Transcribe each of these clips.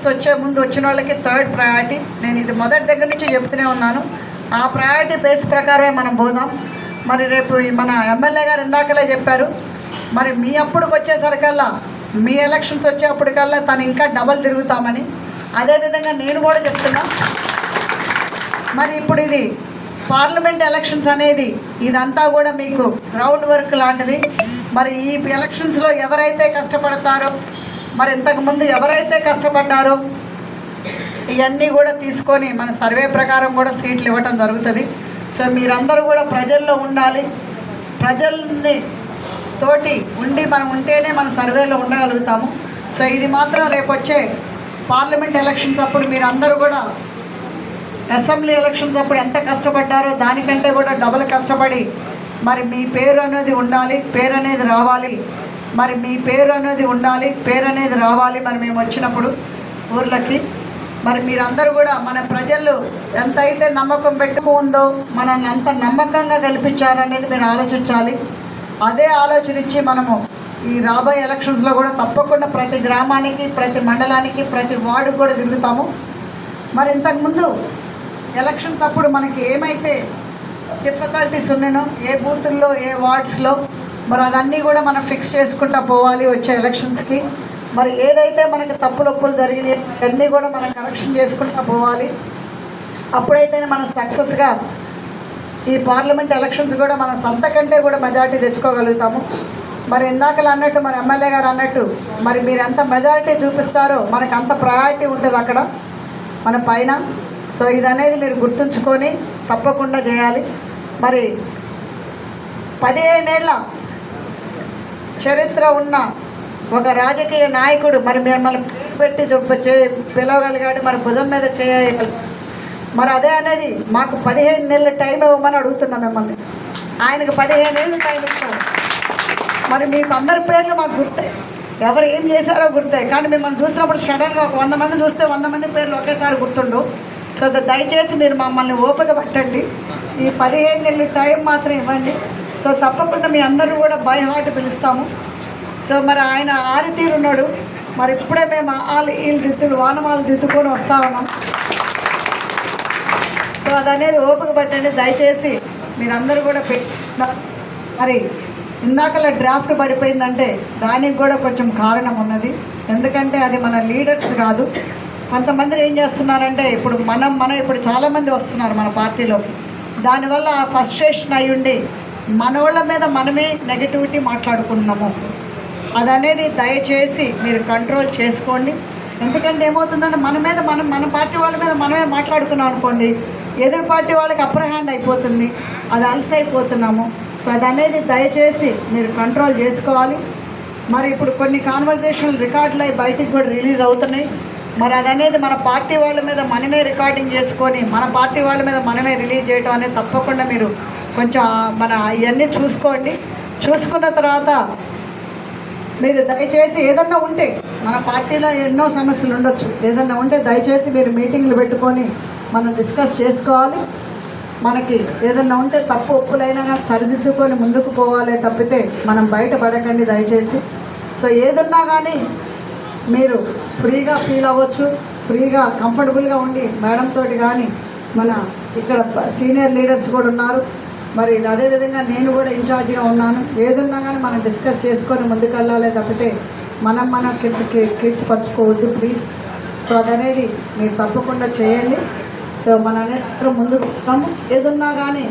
Elections వచ్చే ముందు వచ్చిన వాళ్ళకి థర్డ్ ప్రయారిటీ నేను ఇది మొదటి దగ్గర నుంచి చెప్తూనే ఉన్నాను. ఆ ప్రయారిటీ బేస్ ప్రకారమే మనం పోదాం. మరి రేపు మన ఎమ్మెల్యే గారు ఇందాకలే చెప్పారు. మరి మీ అప్పుడుకి వచ్చేసరికల్లా మీ ఎలక్షన్స్ వచ్చేప్పటికల్లా తను ఇంకా డబల్ తిరుగుతామని. అదేవిధంగా నేను కూడా చెప్తున్నా. మరి ఇప్పుడు ఇది పార్లమెంట్ ఎలక్షన్స్ అనేది ఇదంతా కూడా మీకు గ్రౌండ్ వర్క్ లాంటిది. మరి ఈ ఎలక్షన్స్లో ఎవరైతే కష్టపడతారో మరి ఇంతకుముందు ఎవరైతే కష్టపడ్డారో ఇవన్నీ కూడా తీసుకొని మన సర్వే ప్రకారం కూడా సీట్లు ఇవ్వటం జరుగుతుంది. సో మీరందరూ కూడా ప్రజల్లో ఉండాలి. ప్రజల్ని తోటి ఉండి మనం ఉంటేనే మన సర్వేలో ఉండగలుగుతాము. సో ఇది మాత్రం రేపు వచ్చే పార్లమెంట్ ఎలక్షన్స్ అప్పుడు మీరందరూ కూడా అసెంబ్లీ ఎలక్షన్స్ అప్పుడు ఎంత కష్టపడ్డారో దానికంటే కూడా డబుల్ కష్టపడి మరి మీ పేరు అనేది ఉండాలి పేరు అనేది రావాలి. మరి మీ పేరు అనేది ఉండాలి పేరు అనేది రావాలి మరి మేము వచ్చినప్పుడు ఊర్లకి. మరి మీరందరూ కూడా మన ప్రజలు ఎంత అయితే నమ్మకం పెట్టుకు ఉందో మనల్ని అంత నమ్మకంగా కల్పించారనేది మీరు ఆలోచించాలి. అదే ఆలోచనిచ్చి మనము ఈ రాబోయే ఎలక్షన్స్లో కూడా తప్పకుండా ప్రతి గ్రామానికి ప్రతి మండలానికి ప్రతి వార్డు కూడా తిరుగుతాము. మరి ఇంతకుముందు ఎలక్షన్స్ అప్పుడు మనకి ఏమైతే డిఫికల్టీస్ ఉన్నానో ఏ బూతుల్లో ఏ వార్డ్స్లో మరి అదన్నీ కూడా మనం ఫిక్స్ చేసుకుంటా పోవాలి వచ్చే ఎలక్షన్స్కి మరి ఏదైతే మనకి తప్పులొప్పులు జరిగినాయి అన్నీ కూడా మనం కరెక్షన్ చేసుకుంటా పోవాలి. అప్పుడైతేనే మనం సక్సెస్గా ఈ పార్లమెంట్ ఎలక్షన్స్ కూడా మన సొంత కంటే కూడా మెజారిటీ తెచ్చుకోగలుగుతాము. మరి ఇందాకలు అన్నట్టు మరి ఎమ్మెల్యే గారు అన్నట్టు మరి మీరు ఎంత మెజారిటీ చూపిస్తారో మనకు అంత ప్రయారిటీ ఉంటుంది అక్కడ మన పైన. సో ఇది అనేది మీరు గుర్తుంచుకొని తప్పకుండా చేయాలి. మరి పదిహేనేళ్ళ చరిత్ర ఉన్న ఒక రాజకీయ నాయకుడు మరి మిమ్మల్ని పెట్టి చే పిలవగలిగాడు మరి భుజం మీద చేయగలి మరి అదే అనేది మాకు పదిహేను నెలల టైం ఇవ్వమని అడుగుతున్నాం మిమ్మల్ని. ఆయనకు పదిహేను ఏళ్ళు టైం ఇస్తాం. మరి మీకు అందరి పేర్లు మాకు గుర్తాయి ఎవరు ఏం చేశారో గుర్తాయి కానీ మిమ్మల్ని చూసినప్పుడు సడన్గా ఒక వంద మంది చూస్తే వంద మంది పేర్లు ఒకేసారి గుర్తుండు. సో దయచేసి మీరు మమ్మల్ని ఓపిక పట్టండి. ఈ పదిహేను నెలలు టైం మాత్రం ఇవ్వండి. సో తప్పకుండా మీ అందరూ కూడా బై హార్ట్ పిలుస్తాము. సో మరి ఆయన ఆరితీరున్నాడు. మరి ఇప్పుడే మేము వాళ్ళు వీళ్ళు దిద్దులు వానమాలు దిద్దుకొని వస్తా ఉన్నాం. సో అది అనేది ఓపిక పట్టండి. దయచేసి మీరందరూ కూడా మరి ఇందాకలా డ్రాఫ్ట్ పడిపోయిందంటే దానికి కూడా కొంచెం కారణం ఉన్నది. ఎందుకంటే అది మన లీడర్స్ కాదు. కొంతమంది ఏం చేస్తున్నారంటే ఇప్పుడు మనం మనం ఇప్పుడు చాలామంది వస్తున్నారు మన పార్టీలోకి. దానివల్ల ఆ ఫస్ట్రేషన్ ఉండి మనోళ్ళ మీద మనమే నెగటివిటీ మాట్లాడుకుంటున్నాము. అదనేది దయచేసి మీరు కంట్రోల్ చేసుకోండి. ఎందుకంటే ఏమవుతుందంటే మన మీద మనం మన పార్టీ వాళ్ళ మీద మనమే మాట్లాడుకున్నాం అనుకోండి ఎదురు పార్టీ వాళ్ళకి అప్పర్ హ్యాండ్ అయిపోతుంది అది అలసైపోతున్నాము. సో అది అనేది దయచేసి మీరు కంట్రోల్ చేసుకోవాలి. మరి ఇప్పుడు కొన్ని కాన్వర్జేషన్లు రికార్డులు అయి బయటికి కూడా రిలీజ్ అవుతున్నాయి. మరి అది అనేది మన పార్టీ వాళ్ళ మీద మనమే రికార్డింగ్ చేసుకొని మన పార్టీ వాళ్ళ మీద మనమే రిలీజ్ చేయడం అనేది తప్పకుండా మీరు కొంచెం మన ఇవన్నీ చూసుకోండి. చూసుకున్న తర్వాత మీరు దయచేసి ఏదన్నా ఉంటే మన పార్టీలో ఎన్నో సమస్యలు ఉండొచ్చు. ఏదన్నా ఉంటే దయచేసి మీరు మీటింగ్లు పెట్టుకొని మనం డిస్కస్ చేసుకోవాలి. మనకి ఏదన్నా ఉంటే తప్పు ఒప్పులైనా కానీ సరిదిద్దుకొని ముందుకు పోవాలి తప్పితే మనం బయటపడకండి దయచేసి. సో ఏదున్నా కానీ మీరు ఫ్రీగా ఫీల్ అవ్వచ్చు. ఫ్రీగా కంఫర్టబుల్గా ఉండి మేడం తోటి కానీ మన ఇక్కడ సీనియర్ లీడర్స్ కూడా ఉన్నారు. మరి అదేవిధంగా నేను కూడా ఇన్ఛార్జిగా ఉన్నాను. ఏదున్నా కానీ మనం డిస్కస్ చేసుకొని ముందుకెళ్ళాలి తప్పితే మనం మనం కిడ్స్కి కిడ్చిపరచుకోవద్దు ప్లీజ్ సో అదనేది మీరు తప్పకుండా చేయండి. సో మన అందరం ముందుకు పోతాము ఏదున్నా కానీ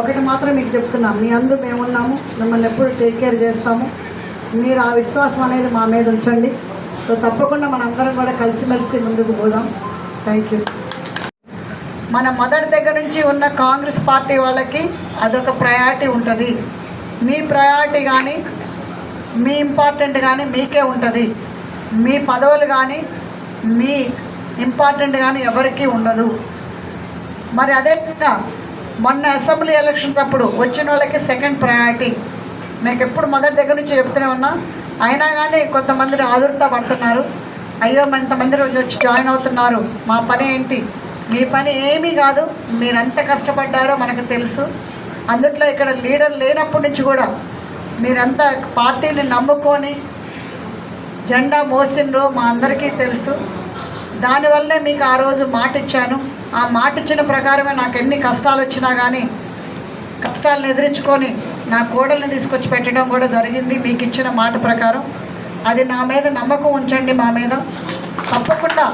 ఒకటి మాత్రం మీకు చెప్తున్నాం. మీ అందు మేమున్నాము. మిమ్మల్ని ఎప్పుడు టేక్ కేర్ చేస్తాము. మీరు ఆ విశ్వాసం అనేది మా మీద ఉంచండి. సో తప్పకుండా మన అందరం కూడా కలిసిమెలిసి ముందుకు పోదాం. థ్యాంక్ యూ మన మొదటి దగ్గర నుంచి ఉన్న కాంగ్రెస్ పార్టీ వాళ్ళకి అదొక ప్రయారిటీ ఉంటుంది. మీ ప్రయారిటీ కానీ మీ ఇంపార్టెంట్ కానీ మీకే ఉంటుంది. మీ పదవులు కానీ మీ ఇంపార్టెంట్ కానీ ఎవరికీ ఉండదు. మరి అదేవిధంగా మొన్న అసెంబ్లీ ఎలక్షన్స్ అప్పుడు వచ్చిన వాళ్ళకి సెకండ్ ప్రయారిటీ. మీకు ఎప్పుడు మొదటి దగ్గర నుంచి చెప్తూనే ఉన్నా. అయినా కానీ కొంతమంది ఆదురుత పడుతున్నారు అయ్యో ఇంతమంది రోజు వచ్చి జాయిన్ అవుతున్నారు. మా పని ఏంటి? మీ పని ఏమీ కాదు. మీరు ఎంత కష్టపడ్డారో మనకు తెలుసు. అందుట్లో ఇక్కడ లీడర్ లేనప్పటి నుంచి కూడా మీరంత పార్టీని నమ్ముకొని జెండా మోసిండ్రో మా అందరికీ తెలుసు. దానివల్లనే మీకు ఆ రోజు మాట ఇచ్చాను ఆ మాట ఇచ్చిన ప్రకారమే నాకు ఎన్ని కష్టాలు వచ్చినా కానీ కష్టాలను ఎదిరించుకొని నా కోడల్ని తీసుకొచ్చి పెట్టడం కూడా జరిగింది. మీకు ఇచ్చిన మాట ప్రకారం. అది నా మీద నమ్మకం ఉంచండి మా మీద. తప్పకుండా